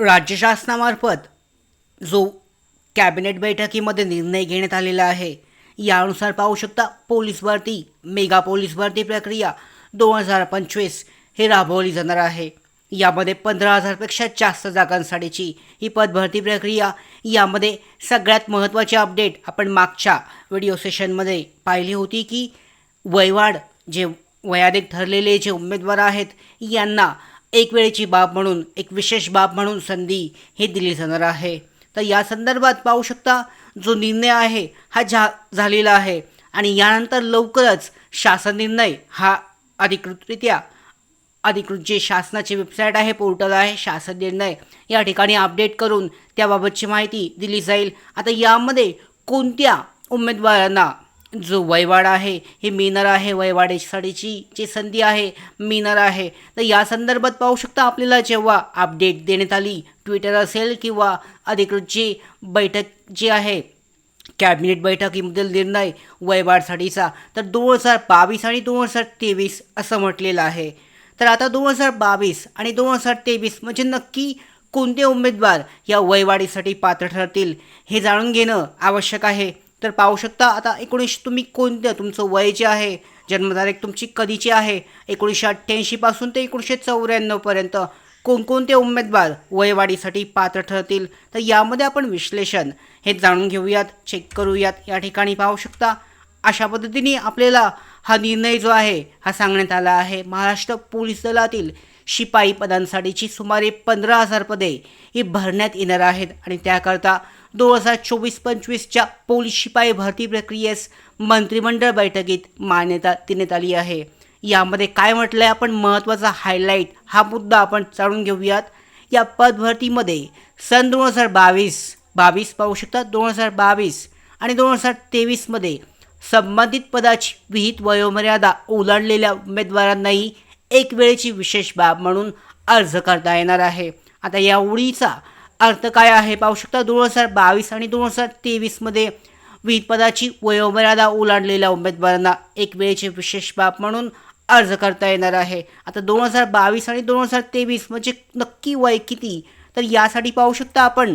राज्य शासनामार्फत जो कॅबिनेट बैठकीमध्ये निर्णय घेण्यात आलेला आहे यानुसार पाहू शकता पोलीस भरती मेगा पोलीस भरती प्रक्रिया दोन हजार पंचवीस हे राबवली जाणार आहे. यामध्ये पंधरा हजारपेक्षा जास्त जागांसाठीची ही पदभरती प्रक्रिया यामध्ये सगळ्यात महत्त्वाची अपडेट आपण मागच्या व्हिडिओ सेशनमध्ये पाहिली होती की वयवाढ जे वयाधिक ठरलेले जे उमेदवार आहेत यांना एक वेळेची बाब म्हणून एक विशेष बाब म्हणून संधी हे दिली जाणार आहे. तर या संदर्भात पाहू शकता जो निर्णय आहे हा झा झालेला आहे. आणि यानंतर लवकरच शासन निर्णय हा अधिकृतरित्या अधिकृत जे शासनाची वेबसाईट आहे पोर्टल आहे शासन निर्णय या ठिकाणी अपडेट करून त्याबाबतची माहिती दिली जाईल. आता यामध्ये कोणत्या उमेदवारांना जो वयवाड आहे हे मिळणार आहे वयवाढीसाठीची जी संधी आहे मिळणार आहे. तर या संदर्भात पाहू शकता आपल्याला जेव्हा अपडेट देण्यात आली ट्विटर असेल किंवा अधिकृत जी बैठक जी आहे कॅबिनेट बैठकीमधील निर्णय वयवाढसाठीचा तर दोन हजार बावीस आणि दोन हजार तेवीस असं म्हटलेलं आहे. तर आता दोन हजार बावीस आणि दोन हजार तेवीस म्हणजे नक्की कोणते उमेदवार या वयवाढीसाठी पात्र ठरतील हे जाणून घेणं आवश्यक आहे. तर पाहू शकता आता एकोणीसशे तुम्ही कोणतं तुमचं वय जे आहे जन्मतारीख तुमची कधीची आहे एकोणीसशे अठ्ठ्याऐंशीपासून ते एकोणीसशे चौऱ्याण्णवपर्यंत कोणकोणते उमेदवार वयवाढीसाठी पात्र ठरतील? तर यामध्ये आपण विश्लेषण हे जाणून घेऊयात चेक करूयात. या ठिकाणी पाहू शकता अशा पद्धतीने आपल्याला हा निर्णय जो आहे हा सांगण्यात आला आहे. महाराष्ट्र पोलीस दलातील शिपाई पदांसाठीची सुमारे पंधरा हजार पदे ही भरण्यात येणार आहेत. आणि त्याकरता दोन हजार चोवीस पंचवीसच्या पोलीस शिपाई भरती प्रक्रियेस मंत्रिमंडळ बैठकीत मान्यता देण्यात आली आहे. यामध्ये काय म्हटलं आहे आपण? महत्त्वाचा हायलाईट हा मुद्दा आपण जाणून घेऊयात. या पदभरतीमध्ये सन दोन हजार बावीस बावीस पाहू शकता दोन हजार बावीस आणि दोन हजार तेवीसमध्ये संबंधित पदाची विहित वयोमर्यादा ओलांडलेल्या उमेदवारांनाही एक वेळेची विशेष बाब म्हणून अर्ज करता येणार आहे. आता या ओळीचा अर्थ काय आहे? पाहू शकता दोन हजार बावीस आणि दोन हजार तेवीसमध्ये विहित पदाची वयोमर्यादा ओलांडलेल्या उमेदवारांना एक वेळेची विशेष बाब म्हणून अर्ज करता येणार आहे. आता दोन हजार बावीस आणि दोन हजार तेवीस म्हणजे नक्की वय किती? तर यासाठी पाहू शकता आपण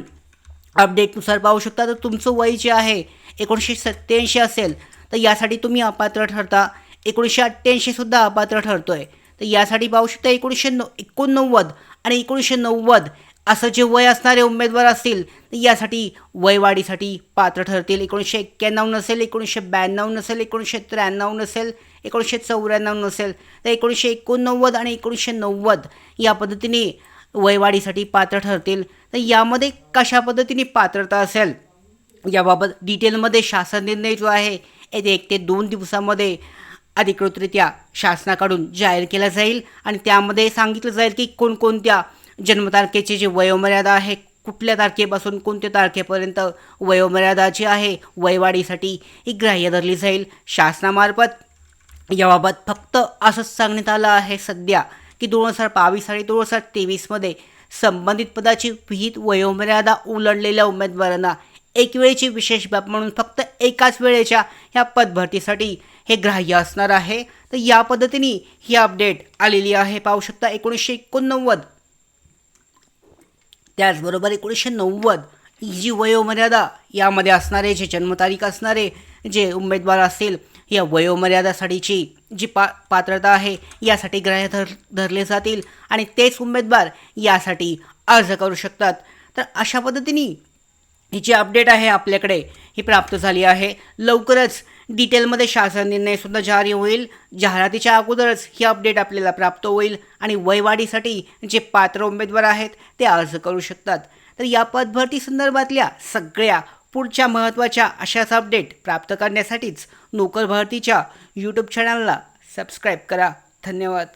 अपडेटनुसार पाहू शकता तर तुमचं वय जे आहे एकोणीसशे सत्त्याऐंशी असेल तर यासाठी तुम्ही अपात्र ठरता. एकोणीसशे अठ्ठ्याऐंशीसुद्धा अपात्र ठरतो आहे तर यासाठी पाहू शकता एकोणीसशे नऊ एकोणनव्वद आणि एकोणीसशे नव्वद असं जे वय असणारे उमेदवार असतील तर यासाठी वयवाढीसाठी पात्र ठरतील. एकोणीसशे एक्क्याण्णव नसेल एकोणीसशे ब्याण्णव नसेल एकोणीसशे त्र्याण्णव नसेल एकोणीसशे चौऱ्याण्णव नसेल तर एकोणीसशे एकोणनव्वद आणि एकोणीसशे नव्वद या पद्धतीने वयवाढीसाठी पात्र ठरतील. तर यामध्ये कशा पद्धतीने पात्रता असेल याबाबत डिटेलमध्ये शासन निर्णय जो आहे एक ते दोन दिवसामध्ये अधिकृतरित्या शासनाकडून जाहीर केला जाईल आणि त्यामध्ये सांगितलं जाईल की कोणकोणत्या जन्मतारखेची जी वयोमर्यादा आहे कुठल्या तारखेपासून कोणत्या तारखेपर्यंत वयोमर्यादा जी आहे वयवाढीसाठी ही ग्राह्य धरली जाईल. शासनामार्फत याबाबत फक्त असंच सांगण्यात आलं आहे सध्या की दोन हजार बावीस आणि दोन हजार तेवीसमध्ये संबंधित पदाची विहित वयोमर्यादा ओलांडलेल्या उमेदवारांना एक वेळची विशेष बाब म्हणून फक्त एकाच वेळेच्या ह्या पदभरतीसाठी हे ग्राह्य असणार आहे. तर या पद्धतीने ही अपडेट आलेली आहे. पाहू शकता एकोणीसशे एकोणनव्वद. त्याचबरोबर एकोणीसशे नव्वद ही जी वयोमर्यादा यामध्ये असणारे जे जन्मतारीख असणारे जे उमेदवार असतील या वयोमर्यादासाठीची जी पा पात्रता आहे यासाठी ग्राह्य धर धरले जातील आणि तेच उमेदवार यासाठी अर्ज करू शकतात. तर अशा पद्धतीने ही जी अपडेट आहे आपल्याकडे ही प्राप्त झाली आहे. लवकरच डिटेलमध्ये शासन निर्णयसुद्धा जारी होईल. जाहिरातीच्या अगोदरच ही अपडेट आपल्याला प्राप्त होईल आणि वयवाढीसाठी जे पात्र उमेदवार आहेत ते अर्ज करू शकतात. तर या पदभरती संदर्भातल्या सगळ्या पुढच्या महत्त्वाच्या अशाच अपडेट प्राप्त करण्यासाठीच नोकर भरतीच्या यूट्यूब चॅनलला सबस्क्राईब करा. धन्यवाद.